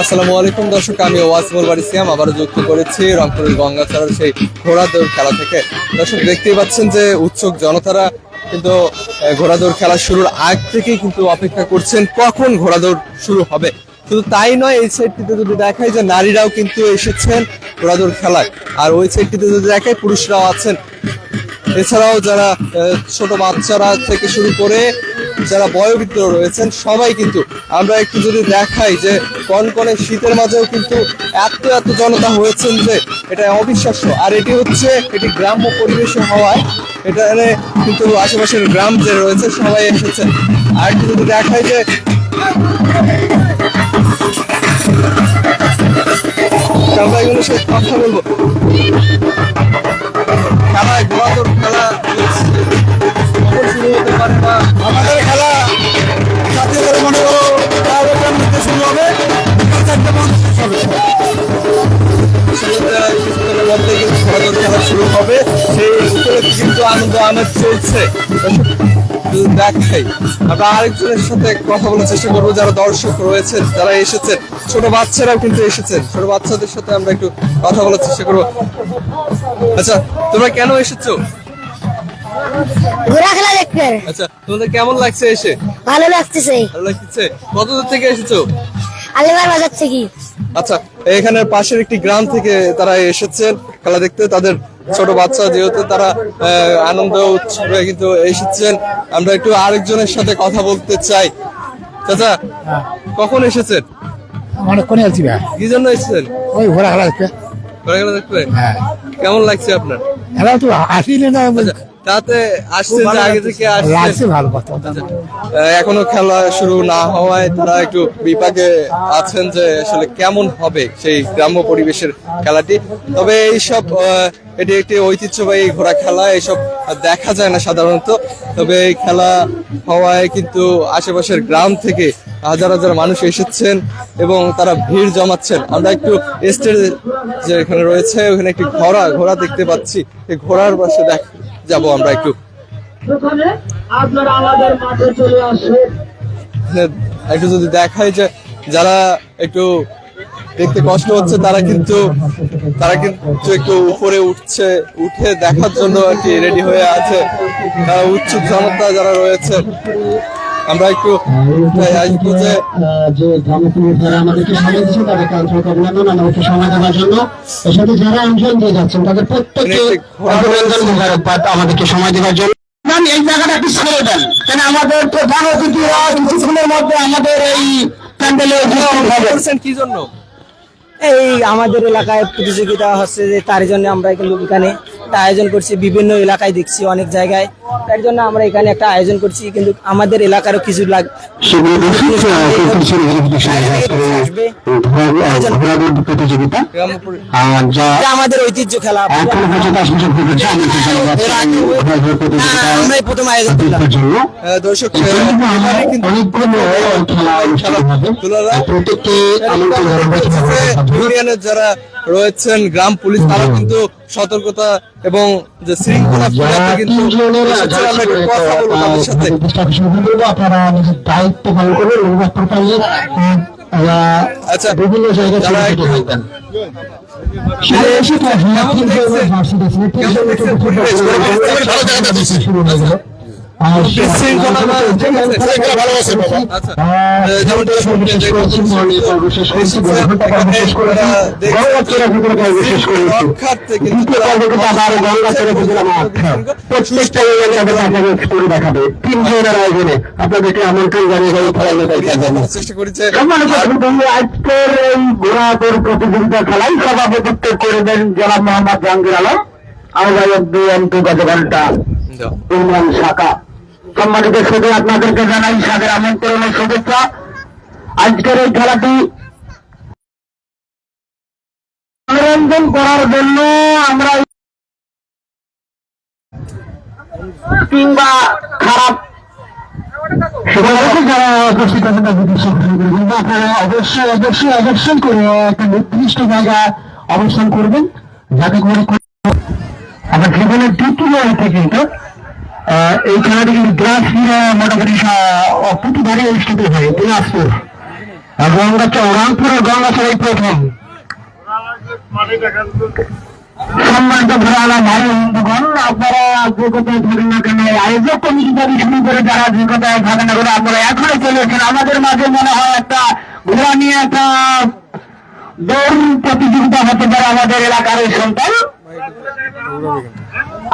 আসসালামু আলাইকুম দর্শক, আমি ওয়াসমুল বাড়ি সিয়াম, আবারও যুক্ত করেছি রংপুরের গঙ্গাচড়ার সেই ঘোড়া দৌড় খেলা থেকে। দর্শক, দেখতেই পাচ্ছেন যে উৎসুক জনতারা কিন্তু ঘোড়া দৌড় খেলা শুরুর আগ থেকেই কিন্তু অপেক্ষা করছেন কখন ঘোড়া দৌড় শুরু হবে। শুধু তাই নয়, এই সাইডটিতে যদি দেখায় যে নারীরাও কিন্তু এসেছেন ঘোড়া দৌড় খেলায়। আর ওই সাইডটিতে যদি দেখায়, পুরুষরাও আছেন। এছাড়াও যারা ছোট বাচ্চারা থেকে শুরু করে যারা বয়োবৃদ্ধ রয়েছেন, সবাই কিন্তু আমরা একটু যদি দেখাই যে কনকনে শীতের মাঝেও কিন্তু এত এত জনতা হয়েছেন যে এটা অবিশ্বাস্য। আর এটি হচ্ছে এটি গ্রাম্য পরিবেশে হওয়ায় এখানে কিন্তু আশেপাশের গ্রাম যে রয়েছে, সবাই এসেছেন আর একটু যদি দেখাই যে আমরা এগুলো সাথে কথা বলব। খেলা ঘোড়াদৌড় খেলা শুরু হতে পারে বা কিছুক্ষণের মধ্যে কিন্তু ঘোড়াদৌড় খেলা শুরু হবে সেই উপলক্ষে কিন্তু আনন্দ আমেজ চলছে। দেখাই। আমরা আরেকজনের সাথে কথা বলার চেষ্টা করব যারা দর্শক রয়েছেন যারা এসেছেন। ছোট বাচ্চারাও কিন্তু এসেছেন। ছোট বাচ্চাদের সাথে আমরা একটু কথা বলার চেষ্টা করব। আচ্ছা তোমরা কেন এসেছ? খেলা দেখতে। আচ্ছা তোমাদের কেমন লাগছে এসে? ভালো লাগতেছে। ভালো লাগছে কত দূর থেকে এসেছ? আলিবার বাজার থেকে আচ্ছা এখানের পাশের একটি গ্রাম থেকে তারা এসেছেন খেলা দেখতে। তাদের ছোট বাচ্চা যেহেতু তারা আহ, আনন্দ উৎসবে কিন্তু এসেছেন। আমরা একটু আরেকজনের সাথে কথা বলতে চাই। চাচা কখন এসেছেন? অনেকক্ষণই আছি ভাই। কি জন্য এসেছেন? ওই ঘোড়া খেলা দেখতে। ঘোরা খেলা দেখতে? হ্যাঁ। কেমন লাগছে আপনার? খেলা তো আসিলে না আচ্ছা, তাতে আসছেন যে আগে থেকে আসছেন ভালো কথা। এখনও খেলা শুরু না হওয়ায় তারা একটু বিপাকে আছেন যে আসলে কেমন হবে সেই গ্রাম্য পরিবেশের খেলাটি। তবে এইসব এটি একটি ঐতিহ্যবাহী ঘোড়া খেলা এইসব দেখা যায় না সাধারণত। তবে এই খেলা হওয়ায় কিন্তু আশেপাশের গ্রাম থেকে হাজার হাজার মানুষ এসেছেন এবং তারা ভিড় জমাচ্ছেন। আমরা একটু স্টেজ যে এখানে রয়েছে ওখানে একটি ঘোড়া ঘোড়া দেখতে পাচ্ছি। এই ঘোড়ার পাশে দেখ যাব আমরা একটু। এখানে একটু যদি দেখায় যে যারা একটু দেখতে কষ্ট হচ্ছে তারা কিন্তু তারা কিন্তু একটু উপরে উঠছে উঠে দেখার জন্য আর কি রেডি হয়ে আছে। তারা উৎসুক জনতা যারা রয়েছে আমরা একটু আসব যে যে ধর্মপুরের যারা আমাদেরকে সময় দিচ্ছে তাদেরকে আন্তরিক অভিনন্দন আমাদেরকে সময় দেওয়ার জন্য এর সাথে যারা অংশগ্রহণ দিয়ে যাচ্ছেন তাদের প্রত্যেককে অভিনন্দন মোবারকবাদ আমাদেরকে সময় দেওয়ার জন্য। এই জায়গাটা একটু ছেড়ে দেন কেন আমাদের প্রধান অতিথিরা কিছুক্ষণের মধ্যে আমাদের এই প্যান্ডেলে কি জন্য? এই আমাদের এলাকায় প্রতিযোগিতা হচ্ছে যে তার জন্য আমরা কিন্তু এখানে একটা আয়োজন করছি বিভিন্ন এলাকায় দেখছি অনেক জায়গায়। তার জন্য আমরা এখানে একটা আয়োজন করছি কিন্তু আমাদের এলাকারও কিছু আমাদের ঐতিহ্য খেলা। আমরাই প্রথম আয়োজন করলাম। দর্শক যারা রয়েছেন গ্রাম পুলিশ তারা কিন্তু সতর্কতা এবং যে শৃঙ্খলা ফেরাতে কিন্তু আমরা একটু কথা বলব তাদের সাথে। আপনারা দায়িত্ব পালন করবেন আচ্ছা, বিভিন্ন জায়গায় যারা একটু-? ভালো জায়গাটা আপনাদেরকে আমন্ত্রণ জানিয়ে চেষ্টা করেছে আজকের এই ঘোড়াদৌড় প্রতিযোগিতা খেলায় সভাপতিত্ব করবেন জনাব মোহাম্মদ জাহাঙ্গীর আলম। আহ্বায়ক বিএনপি গতঘন্টা ইউনিয়ন শাখা। সম্মানিত শুধু আপনাদেরকে জানাই সাদের আমন্ত্রণের শুভেচ্ছা। আজকের এই খেলাটি মনোরঞ্জন করার জন্য আমরা কিংবা খারাপ উপস্থিত আপনারা অবশ্যই অবশ্যই অবশ্যই করে একটা নির্দিষ্ট জায়গায় অবস্থান করবেন, যাতে করে আমার জীবনের দ্বিতীয় থেকে এটা এই খেলাটি কিন্তু গ্রাস মোটামুটি প্রতিবারই অনুষ্ঠিত হয়, দিনাজপুর। গঙ্গা রংপুরের গঙ্গাচর এই প্রথম। কেন আয়োজক যারা না আমাদের মাঝে মনে হয় একটা ঘোড়া নিয়ে একটা দৌড় প্রতিযোগিতা হতে পারে আমাদের এলাকার সন্তান।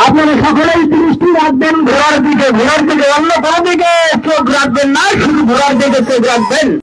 আপনারা সকলেই দৃষ্টি রাখবেন, ঘোড়ার দিকে ঘোড়ার দিকে, অন্য কোনো দিকে চোখ রাখবেন না, শুধু ঘোড়ার দিকে চোখ রাখবেন।